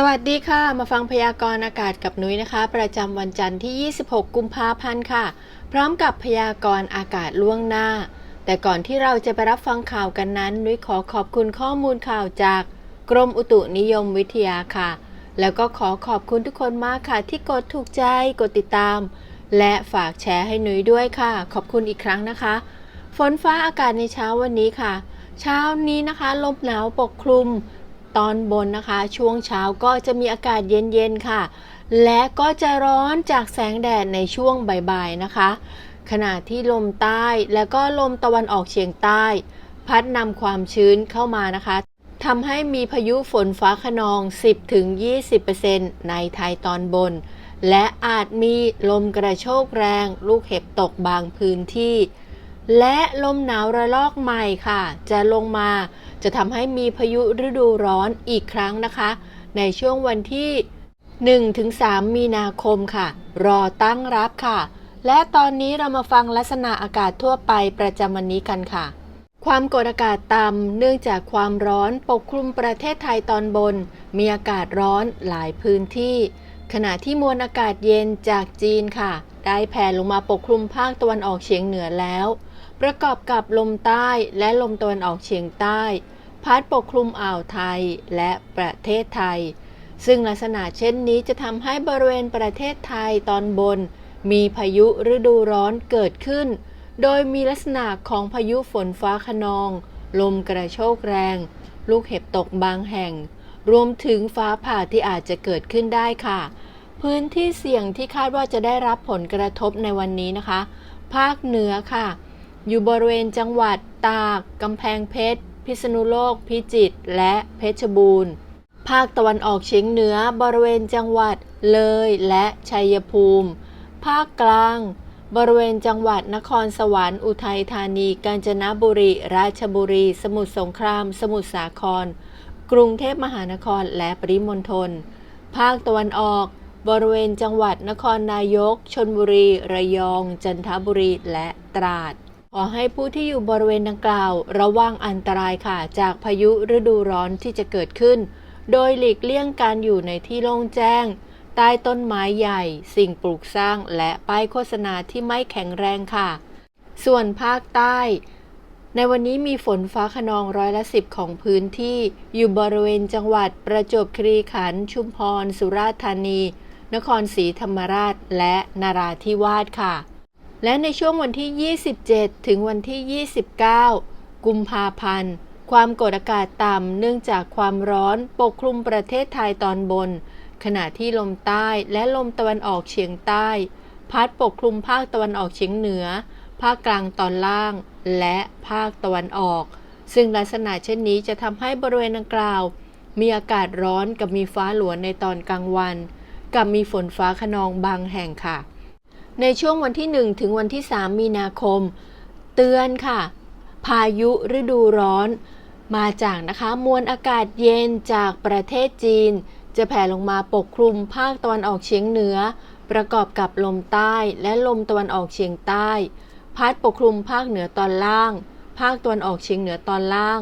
สวัสดีค่ะ มาฟังพยากรณ์อากาศกับนุ้ยนะคะ ประจำวันจันทร์ที่ 26 กุมภาพันธ์ค่ะ พร้อมกับพยากรณ์อากาศล่วงหน้า แต่ก่อนที่เราจะไปรับฟังข่าวกันนั้น นุ้ยขอขอบคุณข้อมูลข่าวจากกรมอุตุนิยมวิทยาค่ะ แล้วก็ขอขอบคุณทุกคนมากค่ะ ที่กดถูกใจกดติดตาม และฝากแชร์ให้นุ้ยด้วยค่ะ ขอบคุณอีกครั้งนะคะ ฝนฟ้าอากาศในเช้าวันนี้ค่ะ เช้านี้นะคะลมหนาวปกคลุม ตอนบนนะคะ ช่วงเช้าก็จะมีอากาศเย็นๆค่ะ และก็จะร้อนจากแสงแดดในช่วงบ่ายๆนะคะ ขณะที่ลมใต้และก็ลมตะวันออกเฉียงใต้ พัดนำความชื้นเข้ามานะคะทำให้มีพายุฝนฟ้าขนอง 10-20%ในไทยตอนบน และอาจมีลมกระโชกแรง ลูกเห็บตกบางพื้นที่ และลมหนาวระลอกใหม่ค่ะ จะลงมาจะทำให้มีพายุฤดูร้อนอีกครั้งนะคะ ในช่วงวันที่ 1-3 มีนาคมค่ะ รอตั้งรับค่ะ และตอนนี้เรามาฟังลักษณะอากาศทั่วไปประจำวันนี้กันค่ะ ความกดอากาศต่ำเนื่องจากความร้อนปกคลุมประเทศไทยตอนบน มีอากาศร้อนหลายพื้นที่ ขณะที่มวลอากาศเย็นจากจีนค่ะ ได้แผ่ลงมาปกคลุมภาคตะวันออกเฉียงเหนือแล้ว ประกอบกับลมใต้และลมตะวันออกเฉียงใต้ พัดปกคลุมอ่าวไทยและประเทศไทย ซึ่งลักษณะเช่นนี้จะทำให้บริเวณประเทศไทยตอนบน มีพายุฤดูร้อนเกิดขึ้น โดยมีลักษณะของพายุฝนฟ้าขนอง ลมกระโชกแรง ลูกเห็บตกบางแห่ง รวมถึงฟ้าผ่าที่อาจจะเกิดขึ้นได้ค่ะพื้นที่เสี่ยงที่คาดว่าจะได้รับผลกระทบในวันนี้นะคะ ภาคเหนือค่ะ อยู่บริเวณจังหวัดตาก กำแพงเพชร พิษณุโลก พิจิตร และเพชรบูรณ์ ภาคตะวันออกเฉียงเหนือบริเวณจังหวัดเลยและชัยภูมิ ภาคกลาง บริเวณจังหวัดนครสวรรค์ อุทัยธานี กาญจนบุรี ราชบุรี สมุทรสงคราม สมุทรสาคร กรุงเทพมหานคร และปริมณฑล ภาคตะวันออกบริเวณจังหวัดนครนายก ชนบุรี ระยอง จันทบุรี และตราด อให้ผู้ที่อยู่บริเวณดังกล่าว ระวังอันตรายค่ะ จากพายุฤดูร้อนที่จะเกิดขึ้น โดยหลีกเลี่ยงการอยู่ในที่โล่งแจ้ง ใต้ต้นไม้ใหญ่ สิ่งปลูกสร้างและป้ายโฆษณาที่ไม่แข็งแรงค่ะ ส่วนภาคใต้ ในวันนี้มีฝนฟ้าขนองร้อยละสิบของพื้นที่ อยู่บริเวณจังหวัดประจวบคีรีขันธ์ชุมพร สุราษฎร์ธานี นครศรีธรรมราช และนาราธิวาสค่ะ และในช่วงวันที่ 27 ถึงวันที่ 29 กุมภาพันธ์ ความกดอากาศต่ำเนื่องจากความร้อนปกคลุมประเทศไทยตอนบน ขณะที่ลมใต้และลมตะวันออกเฉียงใต้ พัดปกคลุมภาคตะวันออกเฉียงเหนือ ภาคกลางตอนล่าง และภาคตะวันออก ซึ่งลักษณะเช่นนี้จะทำให้บริเวณดังกล่าว มีอากาศร้อนกับมีฟ้าหลวในตอนกลางวัน กับมีฝนฟ้าขนองบางแห่งค่ะ ในช่วงวันที่ 1 ถึงวันที่ 3 มีนาคม เตือนค่ะ พายุฤดูร้อน มาจากนะคะมวลอากาศเย็นจากประเทศจีน จะแผ่ลงมาปกคลุมภาคตะวันออกเฉียงเหนือ ประกอบกับลมใต้และลมตะวันออกเฉียงใต้ พัดปกคลุมภาคเหนือตอนล่าง ภาคตะวันออกเฉียงเหนือตอนล่าง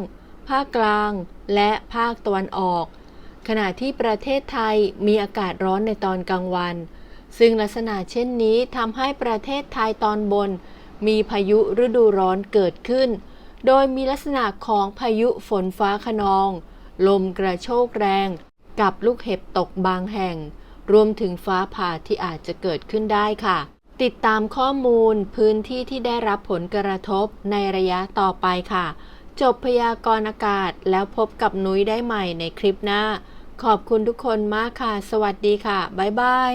ภาคกลาง และภาคตะวันออก ขณะที่ประเทศไทยมีอากาศร้อนในตอนกลางวัน ซึ่งลักษณะเช่นนี้ทำให้ประเทศไทยตอนบน มีพายุฤดูร้อนเกิดขึ้น โดยมีลักษณะของพายุฝนฟ้าขนอง ลมกระโชกแรง กับลูกเห็บตกบางแห่ง รวมถึงฟ้าผ่าที่อาจจะเกิดขึ้นได้ค่ะ ติดตามข้อมูลพื้นที่ที่ได้รับผลกระทบในระยะต่อไปค่ะ จบพยากรณ์อากาศแล้วพบกับนุ้ยได้ใหม่ในคลิปหน้า ขอบคุณทุกคนมากค่ะ สวัสดีค่ะ บ๊ายบาย